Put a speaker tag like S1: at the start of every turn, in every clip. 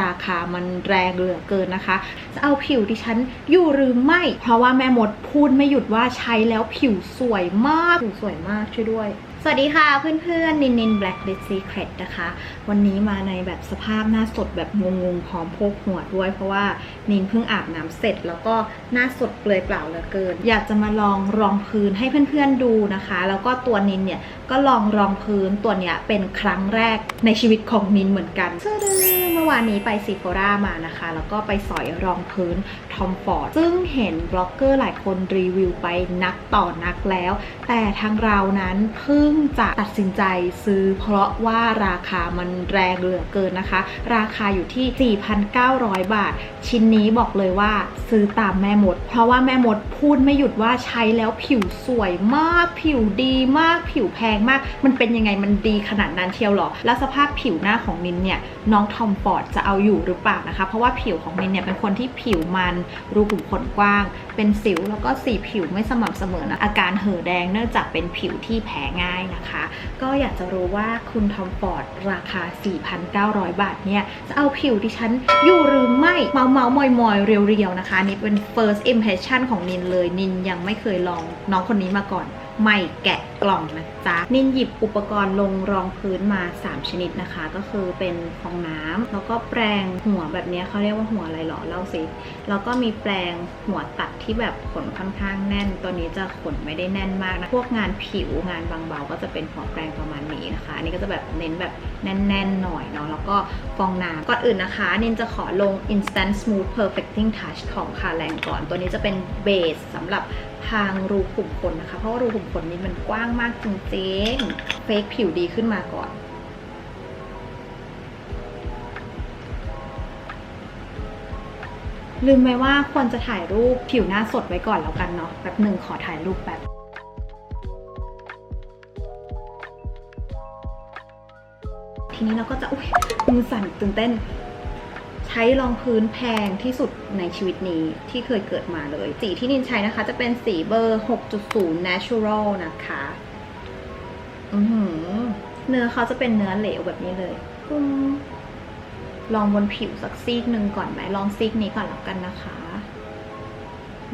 S1: ราคามันแรงเหลือเกินนะคะ จะเอาผิวดิฉันอยู่หรือไม่ เพราะว่าแม่มดพูดไม่หยุดว่าใช้แล้วผิวสวยมาก ผิวสวยมากช่วยด้วย สวัสดีค่ะเพื่อนๆนินนิน Black List Secret นะคะ วันนี้มาในแบบสภาพหน้าสดแบบงงๆพร้อมโพกหัวด้วย เพราะว่านินเพิ่งอาบน้ำเสร็จ แล้วก็หน้าสดเปลือยเปล่าเหลือเกิน อยากจะมาลองรองพื้นให้เพื่อนๆดูนะคะ แล้วก็ตัวนินเนี่ยก็ลองรองพื้นตัวเนี้ยเป็นครั้งแรกในชีวิตของนินเหมือนกันเมื่อวานนี้ไปซีโฟรามานะคะ แล้วก็ไปสอยรองพื้นทอมฟอร์ดซึ่งเห็นบล็อกเกอร์หลายคนรีวิวไปนักต่อนักแล้ว แต่ทางเรานั้นเพิ่งจะตัดสินใจซื้อเพราะว่าราคามันแรงเหลือเกินนะคะ ราคาอยู่ที่ 4,900 บาท ชิ้นนี้บอกเลยว่าซื้อตามแม่มด เพราะว่าแม่มดพูดไม่หยุดว่าใช้แล้วผิวสวยมาก ผิวดีมาก ผิวแพงมาก มันเป็นยังไงมันดีขนาดนั้นเชียวหรอ แล้วสภาพผิวหน้าของนินเนี่ยน้องทอมฟอร์ดจะเอาอยู่หรือเปล่านะคะ เพราะว่าผิวของนินเนี่ยเป็นคนที่ผิวมันรูขุมขนกว้าง เป็นสิวแล้วก็สีผิวไม่สม่ำเสมอนะอาการเห่อแดงเนื่องจากเป็นผิวที่แพ้ง่ายนะคะ ก็อยากจะรู้ว่าคุณทอมฟอร์ดราคา 4,900 บาทเนี่ย จะเอาผิวดิฉันอยู่หรือไม่ เมาเมามอยมอยๆเรียวๆนะคะ นี่เป็น first impression ของนินเลย นินยังไม่เคยลองน้องคนนี้มาก่อน ไม่แกะกล่องนะจ๊ะนินหยิบอุปกรณ์ลงรองพื้นมา 3 ชนิดนะคะ ก็คือเป็นฟองน้ำแล้วก็แปรงหัวแบบนี้เขาเรียกว่าหัวอะไรหรอเล่าสิแล้วก็มีแปรงหัวตัดที่แบบขนค่อนข้างแน่น ตัวนี้จะขนไม่ได้แน่นมากนะพวกงานผิวงานบางเบาก็จะเป็นหัวแปรงประมาณนี้นะคะอันนี้ก็จะแบบเน้นแบบแน่นๆหน่อยเนาะแล้วก็ฟองน้ำก่อนอื่นนะคะนินจะขอลง instant smooth perfecting touch ของคาแรงก่อน ตัวนี้จะเป็นเบสสำหรับ ทางรูขุมขนนะคะ เพราะว่ารูขุมขนนี้มันกว้างมากจริงๆ เฟกผิวดีขึ้นมาก่อน ลืมไปว่าควรจะถ่ายรูปผิวหน้าสดไว้ก่อนแล้วกันเนาะแป๊บหนึ่งขอถ่ายรูปแป๊บทีนี้เราก็จะอุ้ยมือสั่นตื่นเต้น ใช้รองพื้นแพงที่สุดในชีวิตนี้ที่เคยเกิดมาเลย สีที่นินใช้นะคะ จะเป็นสีเบอร์ 6.0 natural นะคะอือหือเนื้อเขาจะเป็นเนื้อเหลวแบบนี้เลยลองบนผิวสักซีกหนึ่งก่อนไหมลองซีกนี้ก่อนแล้วกันนะคะ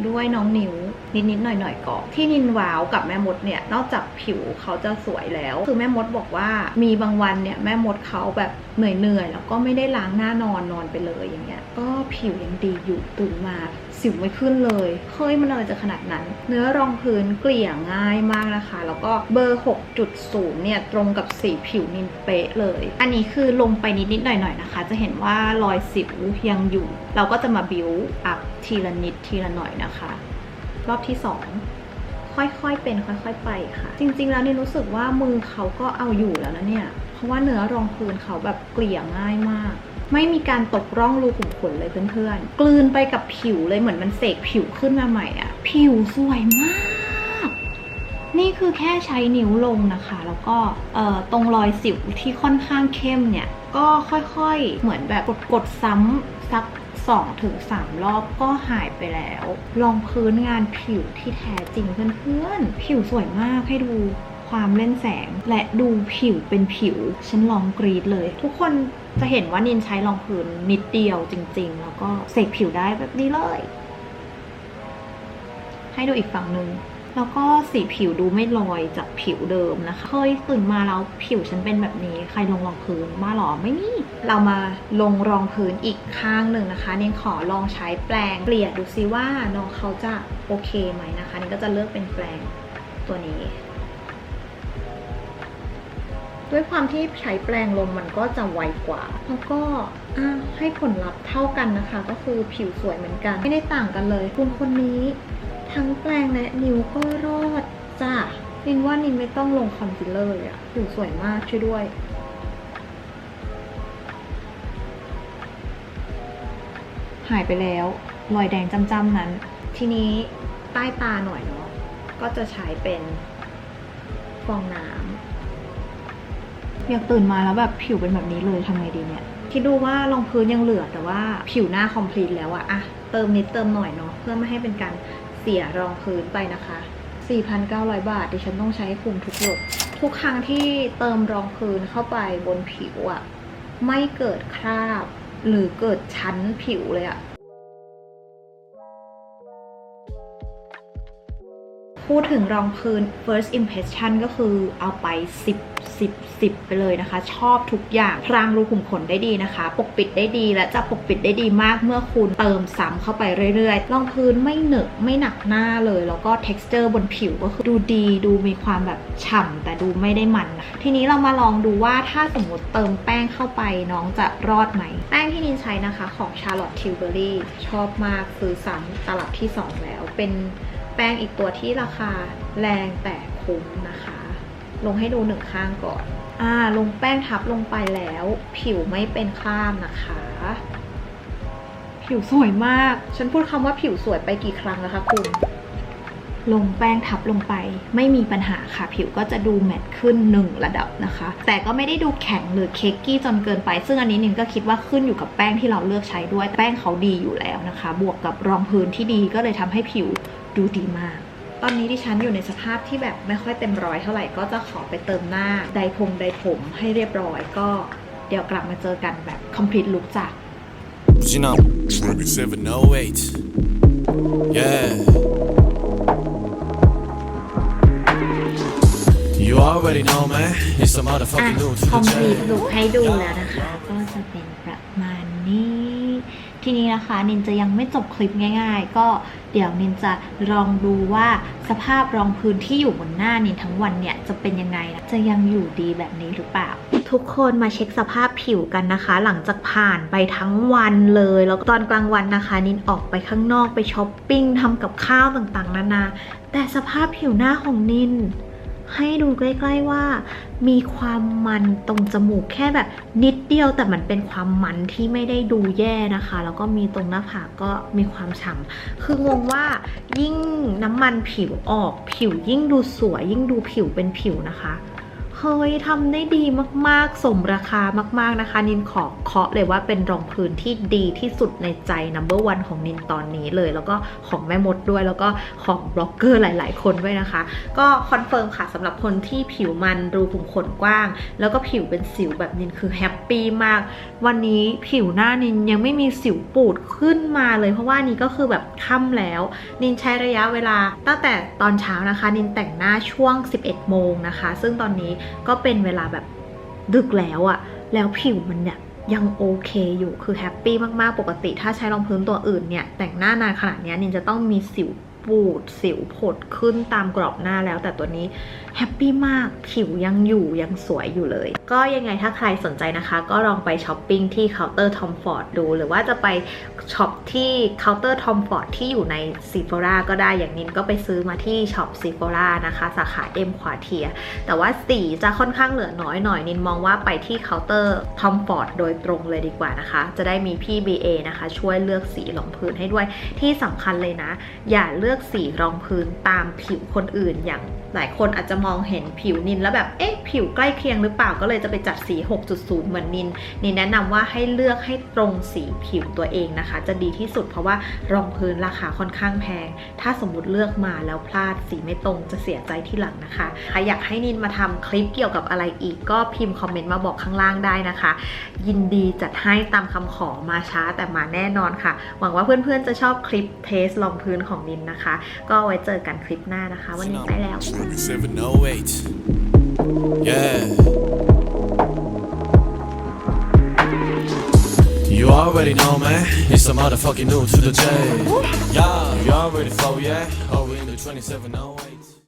S1: ด้วยน้องนิ้วนิดๆหน่อยๆก่อนที่นินว้าวกับแม่มดเนี่ยนอกจากผิวเขาจะสวยแล้ว คือแม่มดบอกว่ามีบางวันเนี่ยแม่มดเขาแบบเหนื่อยๆแล้วก็ไม่ได้ล้างหน้านอนนอนไปเลยอย่างเงี้ยก็ผิวยังดีอยู่ตื่นมา สิวไม่ขึ้นเลย เฮ้ยมันอะไรจะขนาดนั้น เนื้อรองพื้นเกลี่ยง่ายมากนะคะ แล้วก็เบอร์ 6.0 เนี่ย ตรงกับสีผิวนินเป๊ะเลย อันนี้คือลงไปนิดๆหน่อยๆนะคะ จะเห็นว่ารอยสิวยังอยู่ เราก็จะมาบิวอัพทีละนิดทีละหน่อยนะคะ รอบที่ 2ค่อยๆ เป็นค่อยๆ ไปค่ะ จริงๆ แล้วนี่รู้สึกว่ามือเขาก็เอาอยู่แล้วนะเนี่ย เพราะว่าเนื้อรองพื้นเขาแบบเกลี่ยง่ายมาก ไม่มีการตกร่องรูขุมขนเลยเพื่อนๆ กลืนไปกับผิวเลยเหมือนมันเสกผิวขึ้นมาใหม่อะผิวสวยมาก นี่คือแค่ใช้นิ้วลงนะคะ แล้วก็ตรงรอยสิวที่ค่อนข้างเข้มเนี่ย ก็ค่อยๆ เหมือนแบบกดๆซ้ำสัก2ถึง3รอบก็หายไปแล้ว ลองพื้นงานผิวที่แท้จริงเพื่อนๆ ผิวสวยมากให้ดู ความเล่นแสง และดูผิวเป็นผิว ฉันลองกรีดเลย ทุกคนจะเห็นว่านินใช้รองพื้นนิดเดียวจริง ๆ แล้วก็เสกผิวได้แบบนี้เลย ให้ดูอีกฝั่งหนึ่งแล้วก็สีผิวดูไม่ลอยจากผิวเดิมนะคะ เคยตื่นมาแล้วผิวฉันเป็นแบบนี้ ใครลงรองพื้นมาหรอไม่มี เรามาลงรองพื้นอีกข้างหนึ่งนะคะนี่ขอลองใช้แปรงเกลี่ยดูซิว่าน้องเขาจะโอเคไหมนะคะนี่ก็จะเลือกเป็นแปรงตัวนี้ ด้วยความที่ใช้แปรงลมมันก็จะไวกว่า แล้วก็ให้ผลลัพธ์เท่ากันนะคะ ก็คือผิวสวยเหมือนกัน ไม่ได้ต่างกันเลย คุณคนนี้ทั้งแปรงและนิ้วก็รอดจ้ะนินว่านินไม่ต้องลงคอนซีลเลอร์เลยอะผิวสวยมากช่วยด้วยหายไปแล้วรอยแดงจ้ำๆนั้น ทีนี้ใต้ตาหน่อยเนาะก็จะใช้เป็นฟองน้ำ อยากตื่นมาแล้วแบบผิวเป็นแบบนี้เลยทำไงดีเนี่ยคิดดูว่ารองพื้นยังเหลือแต่ว่าผิวหน้าคอมพลีทแล้วอะอะเติมนิดเติมหน่อยเนาะเพื่อไม่ให้เป็นการเสียรองพื้นไปนะคะ 4,900 บาทดิฉันต้องใช้ให้คุมทุกหยดทุกครั้งที่เติมรองพื้นเข้าไปบนผิวอะไม่เกิดคราบ หรือเกิดชั้นผิวเลยอะ พูดถึงรองพื้น first impression ก็คือเอาไป 10 10 10 ไปเลยนะคะ ชอบทุกอย่าง พรางรูขุมขนได้ดีนะคะ ปกปิดได้ดีและจะปกปิดได้ดีมากเมื่อคุณเติมซ้ำเข้าไปเรื่อยๆ รองพื้นไม่เหนอะไม่หนักหน้าเลย แล้วก็ texture บนผิวก็คือดูดีดูมีความแบบฉ่ำแต่ดูไม่ได้มันนะทีนี้เรามาลองดูว่าถ้าสมมติเติมแป้งเข้าไปน้องจะรอดไหม แป้งที่นินใช้นะคะของ Charlotte Tilbury ชอบมากซื้อซ้ำตลับที่ 2 แล้วเป็น ป้งอีกตัวที่ราคาแรงแต่คุ้มนะคะ ลงให้ดูหนึ่งข้างก่อน อ่า ลงแป้งทับลงไปแล้ว ผิวไม่เป็นคราบนะคะ ผิวสวยมาก ฉันพูดคำว่าผิวสวยไปกี่ครั้งแล้วคะคุณ ลงแป้งทับลงไป ไม่มีปัญหาค่ะ ผิวก็จะดูแมตต์ขึ้นหนึ่งระดับนะคะ แต่ก็ไม่ได้ดูแข็งหรือเค้กกี้จนเกินไป ซึ่งอันนี้นินก็คิดว่าขึ้นอยู่กับแป้งที่เราเลือกใช้ด้วย แป้งเขาดีอยู่แล้วนะคะ บวกกับรองพื้นที่ดีก็เลยทำให้ผิว ดูดีมาก ตอนนี้ดิฉันอยู่ในสภาพที่แบบไม่ค่อยเต็มร้อยเท่าไหร่ก็จะขอไปเติมหน้าไดพงไดผมให้เรียบร้อยก็เดี๋ยวกลับมาเจอกันแบบ complete look จ้ะ
S2: You know, 2708. Yeah. You already know, man. It's a
S1: อะ
S2: motherfucking new to
S1: คอม
S2: the
S1: พลีท
S2: jam.
S1: ลุกให้ดูแล้วนะคะ ก็จะเป็นประมาณนี้ ทีนี้นะคะนินจะยังไม่จบคลิปง่าย ๆ ก็เดี๋ยวนินจะลองดูว่าสภาพรองพื้นที่อยู่บนหน้านินทั้งวันเนี่ยจะเป็นยังไงนะจะยังอยู่ดีแบบนี้หรือเปล่า ทุกคนมาเช็คสภาพผิวกันนะคะ หลังจากผ่านไปทั้งวันเลย แล้วตอนกลางวันนะคะ นินออกไปข้างนอกไปช้อปปิ้งทำกับข้าวต่างๆนานาแต่สภาพผิวหน้าของนิน ให้ดูใกล้ๆว่า มีความมันตรงจมูกแค่แบบนิดเดียวแต่มันเป็นความมันที่ไม่ได้ดูแย่นะคะ แล้วก็มีตรงหน้าผากก็มีความฉ่ำคืองงว่ายิ่งน้ำมันผิวออกผิวยิ่งดูสวย ยิ่งดูผิวเป็นผิวนะคะ เฮ้ยทำได้ดีมากๆ สมราคามากๆนะคะ นินขอเคาะเลยว่าเป็นรองพื้นที่ดีที่สุดในใจ number one ของนินตอนนี้เลย แล้วก็ของแม่มดด้วย แล้วก็ของบล็อกเกอร์หลาย ๆ คนด้วยนะคะ ก็คอนเฟิร์มค่ะสำหรับคนที่ผิวมันรูขุมขนกว้าง แล้วก็ผิวเป็นสิวแบบนินคือแฮปปี้มาก วันนี้ผิวหน้านินยังไม่มีสิวปูดขึ้นมาเลยเพราะว่านี่ก็คือแบบค่ำแล้ว นินใช้ระยะเวลาตั้งแต่ตอนเช้านะคะ นินแต่งหน้าช่วง 11 โมงนะคะ ซึ่งตอนนี้ก็เป็นเวลาแบบดึกแล้วอะแล้วผิวมันเนี่ยยังโอเคอยู่คือแฮปปี้มากๆ ปกติถ้าใช้รองพื้นตัวอื่นเนี่ย แต่งหน้านานขนาดนี้นินจะต้องมีสิว ปูดสิวผดขึ้นตามกรอบหน้าแล้ว แต่ตัวนี้แฮปปี้มากผิวยังอยู่ยังสวยอยู่เลย ก็ยังไงถ้าใครสนใจนะคะ ก็ลองไปช้อปปิ้งที่เคาน์เตอร์ทอมฟอร์ดดู หรือว่าจะไปช็อปที่เคาน์เตอร์ทอมฟอร์ดที่อยู่ในซีโฟราก็ได้อย่างนินก็ไปซื้อมาที่ช็อปซีโฟรานะคะ สาขาเอ็มควาเทีย แต่ว่าสีจะค่อนข้างเหลือน้อยหน่อยนินมองว่าไปที่เคาน์เตอร์ทอมฟอร์ดโดยตรงเลยดีกว่านะคะ จะได้มีพี่ BA นะคะ ช่วยเลือกสีรองพื้นให้ด้วยที่สำคัญเลยนะ อย่าเลือกือกสีรองพื้นตามผิวคนอื่นอย่างหลายคนอาจจะมองเห็นผิวนินแล้วแบบ เอ๊ะ ผิวใกล้เคียงหรือเปล่าก็เลยจะไปจัดสี 6.0 เหมือนนินนินแนะนำว่าให้เลือกให้ตรงสีผิวตัวเองนะคะ จะดีที่สุดเพราะว่ารองพื้นราคาค่อนข้างแพง ถ้าสมมติเลือกมาแล้วพลาดสีไม่ตรงจะเสียใจที่หลังนะคะใครอยากให้นินมาทำคลิปเกี่ยวกับอะไรอีกก็พิมพ์คอมเมนต์มาบอกข้างล่างได้นะคะ ยินดีจัดให้ตามคำขอมาช้าแต่มาแน่นอนค่ะ หวังว่าเพื่อนๆจะชอบคลิปเทสรองพื้นของนินนะคะคะ ก็ไว้เจอกันคลิปหน้านะคะ วันนี้ไปแล้ว
S2: You already know, man. It's a motherfucking new to the jam. Yeah, you already flow, yeah. Oh, we in the 2708.